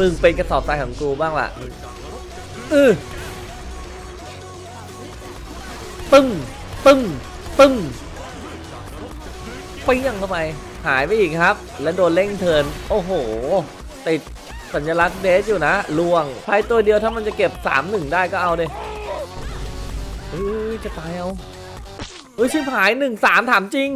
มึงเป็นกระสอบทรายของกูบ้างล่ะเออตึ้งตึ้งตึ้งเปี้ยงเข้าไป หายไปอีกครับ แล้วโดนเร่งเทิน โอ้โห ติดสัญลักษณ์เดสอยู่นะล่วงไพ่ตัวเดียวถ้ามันจะเก็บ 3-1 ได้ก็เอาเลยเอ้ยจะตายเอาเฮ้ยชิบหาย 1-3 ถามจริง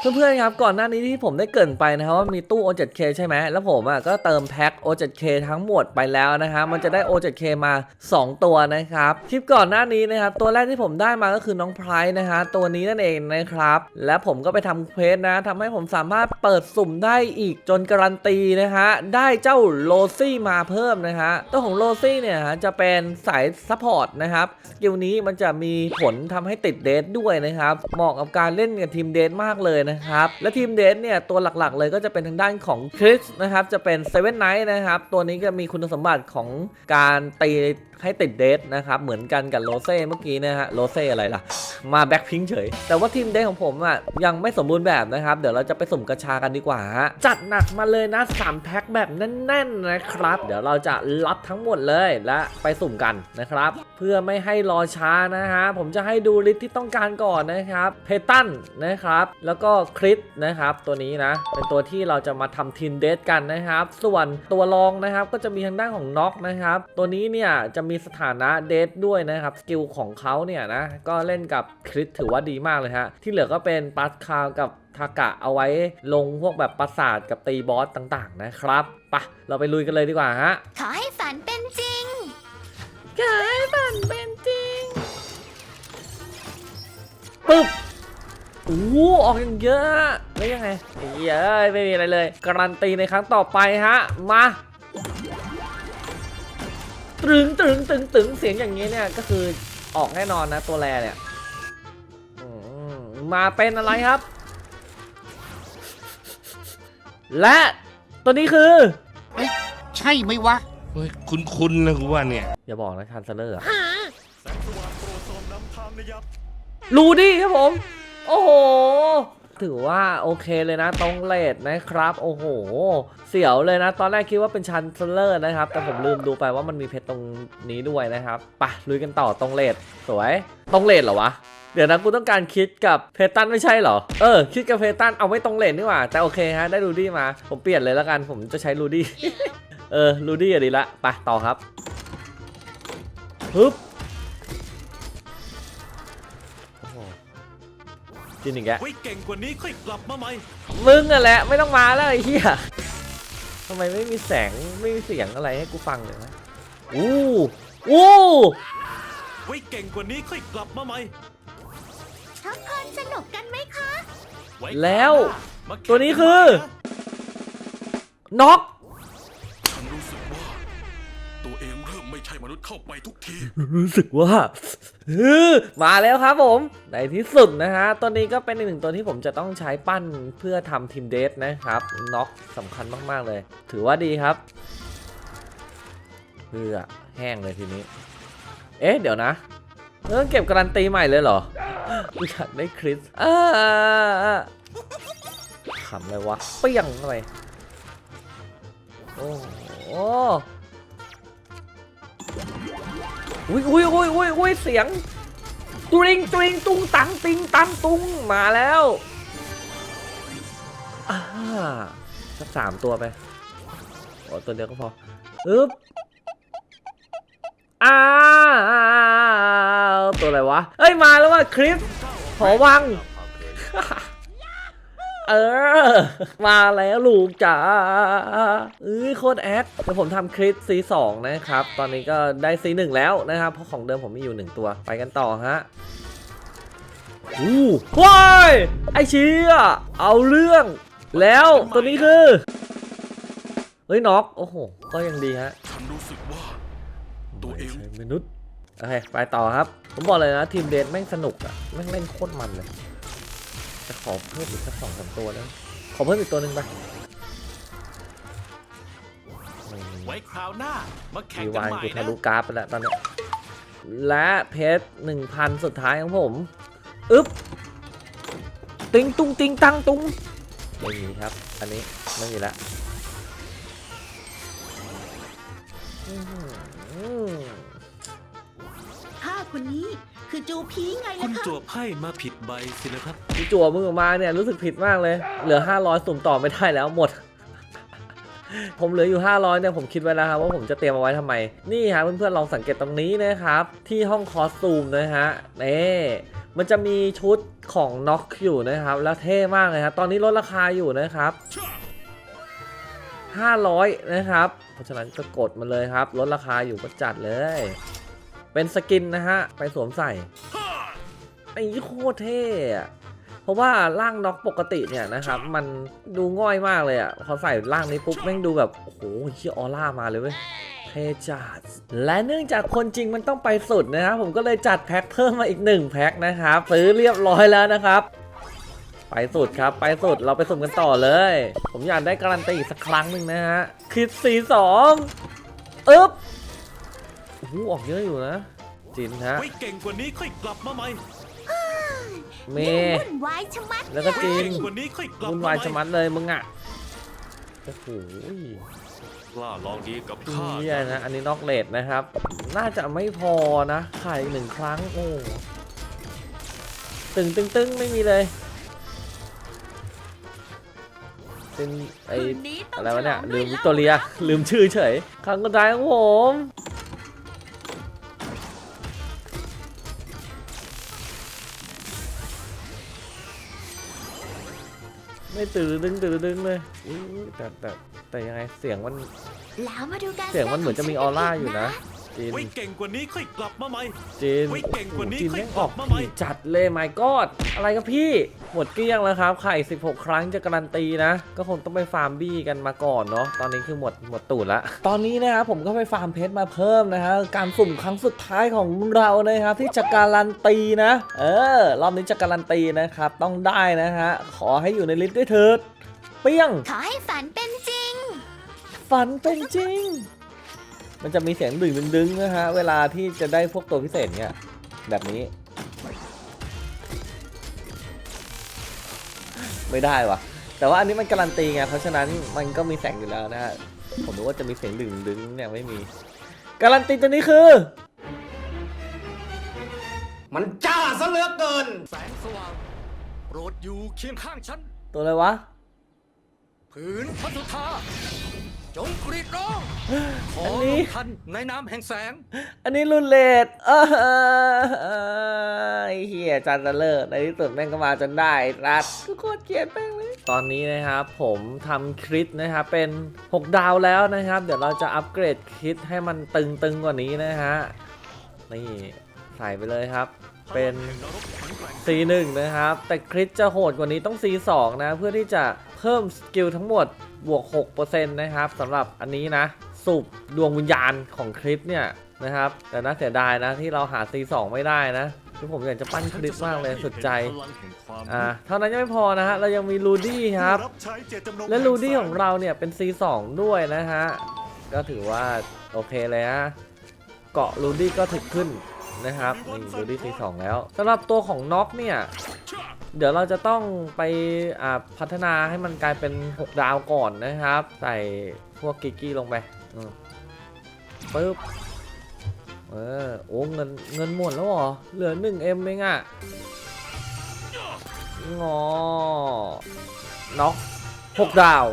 เพื่อนๆครับก่อนหน้านี้ที่ผมได้เกินไปนะครับว่ามีตู้ O7K ใช่ไหมแล้วผมอะก็เติมแพ็ค O7K ทั้งหมดไปแล้วนะฮะมันจะได้ O7K มา 2 ตัวนะครับคลิปก่อนหน้านี้นะครับตัวแรกที่ผมได้มาก็คือน้องไพร์นะฮะตัวนี้นั่นเองนะครับ และผมก็ไปทำเควสนะทำให้ผมสามารถเปิดสุ่มได้อีกจนการันตีนะฮะได้เจ้าโลซี่มาเพิ่มนะฮะตัวของโลซี่เนี่ยฮะจะเป็นสายซัพพอร์ตนะครับสกิลนี้มันจะมีผลทำให้ติดเดทด้วยนะครับเหมาะกับการเล่นกับทีมเดทมากเลยนะครับ และทีมเดนเนี่ยตัวหลักๆ เลยก็จะเป็นทางด้านของคริสนะครับ จะเป็นเซเว่นไนท์นะครับ ตัวนี้ก็มีคุณสมบัติของการตี ให้ติดเดทนะครับ เหมือนกันกับโรเซ่เมื่อกี้นะฮะโรเซ่อะไรล่ะ มาแบ็คพิงเฉย แต่ว่าทีมเดทของผมอะยังไม่สมบูรณ์แบบนะครับ เดี๋ยวเราจะไปสุ่มกระชากันดีกว่าฮะจัดหนักมาเลยนะ3แพ็คแบบแน่นๆนะครับ เดี๋ยวเราจะรับทั้งหมดเลยและไปสุ่มกันนะครับ เพื่อไม่ให้รอช้านะฮะผมจะให้ดูลิสที่ต้องการก่อนนะครับเพตันนะครับ แล้วก็คริสนะครับ ตัวนี้นะ เป็นตัวที่เราจะมาทำทีมเดทกันนะครับ ส่วนตัวรองนะครับก็จะมีทางด้านของน็อกนะครับ ตัวนี้เนี่ยจะมีสถานะเดทด้วยนะครับ สกิลของเขาเนี่ยนะ ก็เล่นกับคริสถือว่าดีมากเลยฮะ ที่เหลือก็เป็นปัสคาวกับทากะเอาไว้ลงพวกแบบปราสาทกับตีบอสต่างๆนะครับไปะเราไปลุยกันเลยดีกว่าฮะ ขอให้ฝันเป็นจริงกายฝันเป็นจริงปึ๊บโอ้โหออกอย่างเยอะแล้วยังไงเยอะไม่มีอะไรเลย การันตีในครั้งต่อไปฮะ มา ตรึงตรึงตึงตึงเสียงอย่างนี้เนี่ยก็คือออกแน่นอนนะตัวแรเนี่ยอืมมาเป็นอะไรครับ และตัวนี้คือ ใช่ไหมวะเฮ้ยคุ้นๆนะกูว่าเนี่ย อย่าบอกนะคันเซลเลอร์อะรูดี้ครับผม โอ้โห ถือว่าโอเคเลยนะตรงเลดนะครับ โอ้โห เสียวเลยนะ ตอนแรกคิดว่าเป็นชันเซลเลอร์นะครับ แต่ผมลืมดูไปว่ามันมีเพชรตรงนี้ด้วยนะครับปะลุยกันต่อตรงเลดสวยตรงเลดเหรอวะเดี๋ยวนะกูต้องการคิดกับเพตันไม่ใช่เหรอ เออ คิดกับเพตันเอาไว้ตรงเลนนี่หว่า แต่โอเคฮะ ได้รูดี้มา ผมเปลี่ยนเลยแล้วกัน ผมจะใช้รูดี้ เออ รูดี้อะดีละ ไปต่อครับ ฮึบ กินอีกแกไว้เก่งกว่านี้ค่อยกลับมาใหม่มึงอะแหละไม่ต้องมาแล้วไอ้เหี้ยทำไมไม่มีแสงไม่มีเสียงอะไรให้กูฟังเลยนะอู้อู้ไว้เก่งกว่านี้ค่อยกลับมาใหม่ทุกคนสนุกกันไหมคะไว้แล้วมาแข่งตัวนี้คือกัใหม่นะน็อก เข้าไปทุกที รู้สึกว่ามาแล้วครับผม ในที่สุดนะฮะ ตัวนี้ก็เป็นอีกหนึ่งตัวที่ผมจะต้องใช้ปั้นเพื่อทำทีมเดทนะครับน็อกสำคัญมากๆเลย ถือว่าดีครับเพื่อแห้งเลยทีนี้ เอ๊ะ เดี๋ยวนะเออเก็บการันตีใหม่เลยเหรออยากได้คริสอ่าขำเลยวะเปี้ยงเข้าไปโอ้โห อุ้ยอุ้ยอุ้ยอุ้ยอุ้ยเสียงตริงตริงตุงตังติงตังตุงมาแล้วอ่าสักสามตัวไปโอ้ตัวเดียวก็พออึ๊บอ้าวตัวอะไรวะ เอ้ยมาแล้วว่ะคริสหอวัง เออ มาแล้วลูกจ๋าเอ้ยโคตรแอดเดี๋ยวผมทำคลิป C2 นะครับ ตอนนี้ก็ได้ C1 แล้วนะครับ เพราะของเดิมผมมีอยู่1ตัว ไปกันต่อฮะอู้ว้ายไอเชียเอาเรื่อง แล้วตัวนี้คือ เฮ้ยน็อก โอ้โห ก็ยังดีฮะฉันรู้สึกว่า ตัวเองมนุษย์ โอเค ไปต่อครับ ผมบอกเลยนะ ทีมเดทแม่งสนุกอะแม่งเล่นโคตรมันเลย จะขอเพิ่มอีกสักสองสามตัวนะขอเพิ่มอีกตัวหนึ่งไปไว้คราวหน้ามาแข่งมีกันวานใหม่กูทะนะลุกราฟไปแล้วตอนเนี้ยและเพชรหนึ่งพันสุดท้ายของผมอึ๊บติงตุ้งติงตังตุ้งไม่มีครับ อันนี้ไม่มีละอื้อหือข้าคนนี้ คือจูพีไงคุล่ะณคะจั่วไพ่มาผิดใบสินะครับ ที่จั่วมือออกมาเนี่ยรู้สึกผิดมากเลย เหลือ 500 สุ่มต่อไม่ได้แล้วหมด ผมเหลืออยู่ 500เนี่ยผมคิดไว้แล้วครับว่าผมจะเตรียมเอาไว้ทำไม นี่ฮะเพื่อนๆลองสังเกตตรงนี้นะครับ ที่ห้องคอสตูมนะฮะนี่มันจะมีชุดของน็อกอยู่นะครับ แล้วเท่มากเลยครับตอนนี้ลดราคาอยู่นะครับ 500 นะครับ เพราะฉะนั้นก็กดมาเลยครับ ลดราคาอยู่ก็จัดเลย เป็นสกินนะฮะ ไปสวมใส่ไอ้โคตรเท่อะเพราะว่าร่างน็อกปกติเนี่ยนะครับ มันดูง่อยมากเลยอะ่ะพอใส่ร่างนี้ปุ๊บแม่งดูแบบโอ้โหเฮียออร่ามาเลยเว้ยเทจัดและเนื่องจากคนจริงมันต้องไปสุดนะครับ ผมก็เลยจัดแพ็คเพิ่มมาอีกหนึ่งแพ็คนะครับซื้อเรียบร้อยแล้วนะครับ ไปสุดครับไปสุดเราไปสุ่มกันต่อเลย ผมอยากได้การันตีอีกสักครั้งหนึ่งนะฮะคิดสีสองอึ๊บ โอ้โหออกเยอะอยู่นะ จินฮะ ไว้เก่งกว่านี้ค่อยกลับมาใหม่เมวุ่นวายชะมัดแล้วก็จินเก่งกว่านี้ค่อยกลับวุ่นมาวายใหชะม่มัดเลยมึงอะโอ้โหกล้าลองดีกับข้านี่นะ อันนี้นอกเลดนะครับ น่าจะไม่พอนะขายอีกหนึ่งครั้งโอ้ตึงตึงตึงไม่มีเลยเป็นไอคืนนี้ต้งอะไรวะเนี่ยฉลืองมด้วิยกตอเรีย ลืมชื่อเฉยครั้งกระจายของผม ไม่ตื่นดึงตื่นดึงเลยอุ๊ยแต่แต่แต่ยังไงเสียงมัน แล้วมาดูการเสียงมันเหมือนจะมีออร่าอยู่นะ จีน ไว้เก่งกว่านี้ค่อยกลับมาใหม่ จีนไว้เก่งกว่านี้จีนค่อยแม่งออกกลับมาใหม่ ผีจัดเลยไม่กอดอะไรครับพี่ หมดเกลี้ยงแล้วครับ ไข่ 16 ครั้งจะการันตีนะ ก็คงต้องไปฟาร์มบี้กันมาก่อนเนาะ ตอนนี้คือหมดหมดตูดละ ตอนนี้นะครับผมก็ไปฟาร์มเพชรมาเพิ่มนะฮะ การสุ่มครั้งสุดท้ายของเรานะครับที่จะการันตีนะ เออ รอบนี้จะการันตีนะครับ ต้องได้นะฮะ ขอให้อยู่ในลิสต์ด้วยเถิด เปี้ยง ขอให้ฝันเป็นจริง ฝันเป็นจริง มันจะมีเสียงดึงดึงดึงนะฮะ เวลาที่จะได้พวกตัวพิเศษเนี่ย แบบนี้ ไม่ได้ว่ะแต่ว่าอันนี้มันการันตีไง เพราะฉะนั้นมันก็มีแสงอยู่แล้วนะฮะ ผมรู้ว่าจะมีเสียงดึงดึงเนี่ยไม่มี การันตีตัวนี้คือ มันจ้าซะเหลือเกิน แสงสว่างโปรดอยู่เคียงข้างฉัน ตัวอะไรวะ ผืนพัทุธา จงกรีดร้องขออันลนี้งทันในน้ำแห่งแสง อันนี้รุ่นเลดเออไอ้เฮียจันทร์เลิศในที่สุดแม่งก็มาจนได้รัดก็โคตรเกลียดแม่งเลย ตอนนี้นะครับผมทำคริสนะครับเป็น 6 ดาวแล้วนะครับ เดี๋ยวเราจะอัปเกรดคริสให้มันตึงๆกว่านี้นะฮะ นี่ใส่ไปเลยครับ เป็น C1 นะครับ แต่คริสจะโหดกว่านี้ต้อง C2 นะ เพื่อที่จะเพิ่มสกิลทั้งหมด บวก6%นะครับสำหรับอันนี้นะสูบดวงวิญญาณของคริสเนี่ยนะครับ แต่น่าเสียดายนะที่เราหา C2 ไม่ได้นะคือผมอยากจะปั้นคริสมากเลยสุดใจอ่าเท่านั้นยังไม่พอนะฮะเรายังมีลูดี้ครับ และลูดี้ของเราเนี่ยเป็น C2 ด้วยนะฮะก็ถือว่าโอเคเลยฮะเกาะลูดี้ก็ถึกขึ้นนะครับนี่ลูดี้ C2 แล้วสำหรับตัวของน็อกเนี่ย เดี๋ยวเราจะต้องไปพัฒนาให้มันกลายเป็น 6 ดาวก่อนนะครับ ใส่พวกกิกกี้ลงไปปึ๊บเออโอ้เงินเงินหมดแล้วเหรอ เหลือ 1M เองอะงอน็อก6ดาว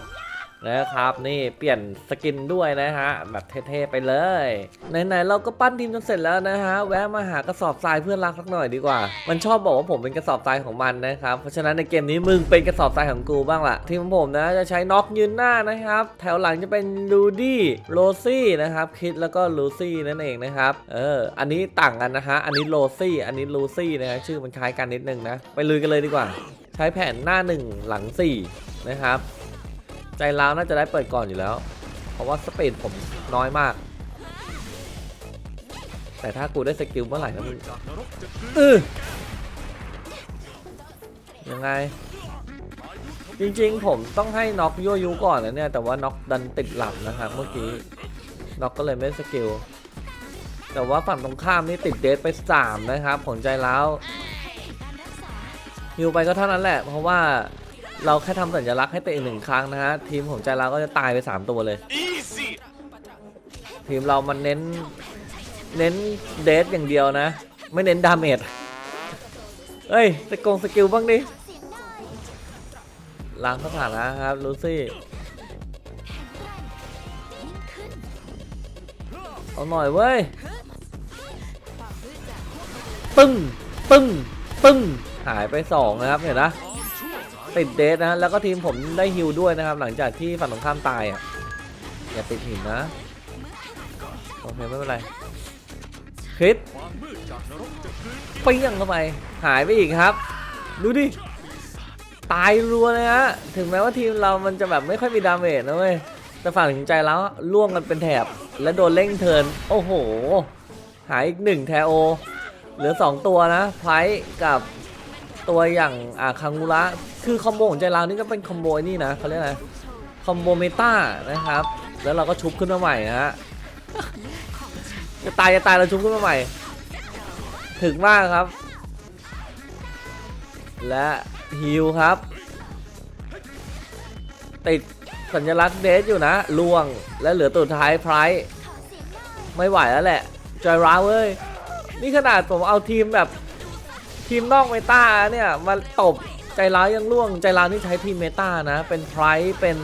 นะครับนี่เปลี่ยนสกินด้วยนะฮะแบบเท่ๆไปเลยไหนๆเราก็ปั้นทีมจนเสร็จแล้วนะฮะแวะมาหากระสอบทรายเพื่อนรักสักหน่อยดีกว่า มันชอบบอกว่าผมเป็นกระสอบทรายของมันนะครับเพราะฉะนั้นในเกมนี้มึงเป็นกระสอบทรายของกูบ้างล่ะทีมของผมนะจะใช้น็อกยืนหน้านะครับแถวหลังจะเป็นลูดี้โรซี่นะครับคิดแล้วก็ลูซี่นั่นเองนะครับเอออันนี้ต่างกันนะฮะอันนี้โรซี่อันนี้ลูซี่นะฮะชื่อมันคล้ายกันนิดนึงนะไปลุยกันเลยดีกว่า ใช้แผนหน้าหนึ่งหลังสี่นะครับ ใจร้าวน่าจะได้เปิดก่อนอยู่แล้ว เพราะว่าสปีดผมน้อยมาก แต่ถ้ากูได้สกิลเมื่อไหร่นะมึงเออยังไง จริงๆ ผมต้องให้น็อกยั่วยุก่อนนะเนี่ย แต่ว่าน็อกดันติดหลับนะครับเมื่อกี้น็อกก็เลยไม่สกิล แต่ว่าฝั่งตรงข้ามนี่ติดเดทไป3นะครับผลใจร้าวฮิวไปก็เท่านั้นแหละ เพราะว่า เราแค่ทำสัญลักษณ์ให้ตัวเองหนึ่งครั้งนะฮะ ทีมของใจเราก็จะตายไป 3 ตัวเลยทีมเรามันเน้น เน้นเดทอย่างเดียวนะ ไม่เน้นดาเมจเฮ้ยสกงสกิลบ้างดิล้างสถานะครับลูซี่เอาหน่อยเว้ย ปึ้ง ปึ้ง ปึ้ง หายไปสองนะครับเห็นนะ ติดเดทนะแล้วก็ทีมผมได้ฮิวด้วยนะครับ หลังจากที่ฝั่งตรงข้ามตายอะอย่าติดหินนะโอเคไม่เป็นไรคริสปิ้งเข้าไปหายไปอีกครับ ดูดิตายรัวเลยฮะถึงแม้ว่าทีมเรามันจะแบบไม่ค่อยมีดาเมจนะเว้ยแต่ฝั่งถึงใจแล้วล่วงกันเป็นแถบและโดนเร่งเทิร์นโอ้โห หายอีกหนึ่งแทโอ เหลือ 2 ตัวนะไพรกับ ตัวอย่างอ่าคังูระคือคอมโบของใจเรานี่ก็เป็นคอมโบนี่นะเขาเรียกอะไรคอมโบเมตานะครับ แล้วเราก็ชุบขึ้นมาใหม่นะฮะจะตายจะตายเราชุบขึ้นมาใหม่ ถึงมากครับ และฮิวครับ ติดสัญลักษณ์เดสอยู่นะล่วงและเหลือตัวท้ายไพร์ไม่ไหวแล้วแหละจอยร้าเว้ย นี่ขนาดผมเอาทีมแบบ ทีมนอกเมตาเนี่ยมาตบใจร้ายยังล่วง ใจร้ายนี่ใช้ทีมเมตานะ เป็นไพรเป็น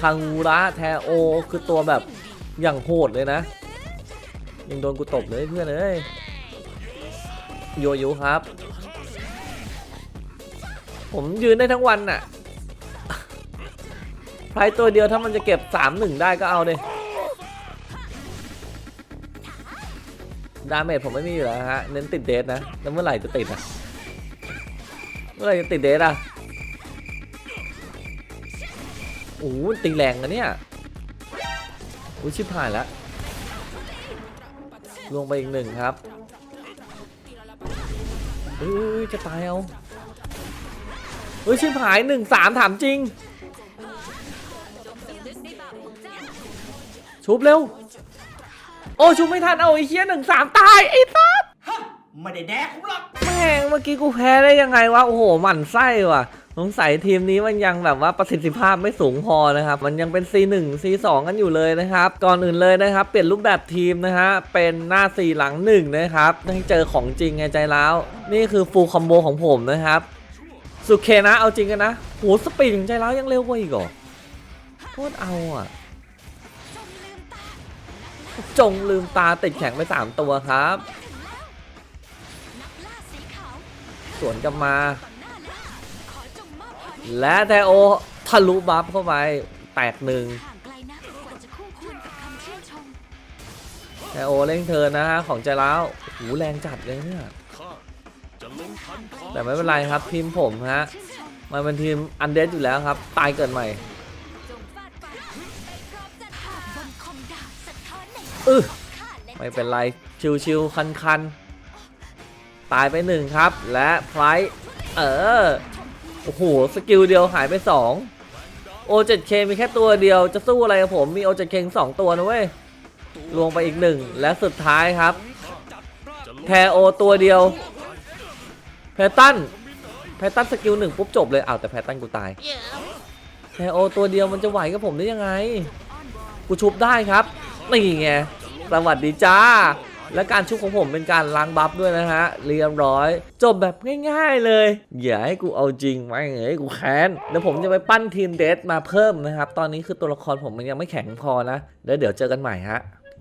คังูระแทโอ คือตัวแบบอย่างโหดเลยนะ ยังโดนกูตบเลยเพื่อนเอ้ยโยโย่ครับ ผมยืนได้ทั้งวันน่ะไพรตัวเดียวถ้ามันจะเก็บ3-1ได้ก็เอาเลย ดาเมจผมไม่มีอยู่แล้วฮะ เน้นติดเดทนะ แล้วเมื่อไหร่จะติดอะ เมื่อไหร่จะติดเดทอะโอ้โหตีแรงนะเนี่ยอุ้ยชิบหายแล้วลวงไปอีกหนึ่งครับเฮ้ยจะตายเอาเฮ้ยชิบหายหนึ่งสามถามจริง ชุบเร็ว โอ้ชุบไม่ทันเอาไอ้เคี้ยหนึ่งสามตายไอ้สัสไม่ได้แดกผมหรอกแม่งเมื่อกี้กูแพ้ได้ยังไงวะโอ้โหหมั่นไส้ว่ะสงสัยทีมนี้มันยังแบบว่าประสิทธิภาพไม่สูงพอนะครับ มันยังเป็น C1 C2 กันอยู่เลยนะครับ ก่อนอื่นเลยนะครับ เปลี่ยนรูปแบบทีมนะฮะ เป็นหน้า 4 หลัง 1 นะครับให้เจอของจริงไงใจแล้ว นี่คือฟูลคอมโบของผมนะครับ สุดเคนะเอาจริงกันนะโหสปีดของใจแล้วยังเร็วกว่าอีกเหรอโคตรเอาอะ จงลืมตาติดแข็งไป 3 ตัวครับ สวนกลับมา และแทโอทะลุบัฟเข้าไปแตกหนึ่งแทโอเร่งเทิร์นะฮะของใจร้าวหูแรงจัดเลยเนี่ย แต่ไม่เป็นไรครับทีมผมฮะมันเป็นทีมอันเดสอยู่แล้วครับ ตายเกิดใหม่ เออไม่เป็นไร ชิวๆคันๆ ตายไปหนึ่งครับ และไพรเออ โอ้โห สกิลเดียวหายไป2 O7K มีแค่ตัวเดียวจะสู้อะไรกับผม มี O7K สองตัวนะเว้ยลวงไปอีกหนึ่ง และสุดท้ายครับแทโอตัวเดียว แพตตันแพตตันสกิลหนึ่งปุ๊บจบเลยอ้าวแต่แพตตันกูตายแทโอตัวเดียวมันจะไหวกับผมได้ยังไง กูชุบได้ครับ นี่ไงสวัสดีจ้า และการชุบของผมเป็นการล้างบัฟด้วยนะฮะ เรียบร้อย จบแบบง่ายๆเลย อย่าให้กูเอาจริงไม่เอ้ยกูแค้นเดี๋ยวผมจะไปปั้นทีมเดทมาเพิ่มนะครับ ตอนนี้คือตัวละครผมมันยังไม่แข็งพอนะ แล้วเดี๋ยวเจอกันใหม่ฮะ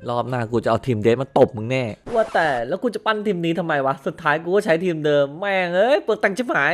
รอบหน้ากูจะเอาทีมเดทมาตบมึงแน่ ว่าแต่แล้วกูจะปั้นทีมนี้ทำไมวะ สุดท้ายกูก็ใช้ทีมเดิม แม่งเอ้ยเปลือกตังค์ชิบหาย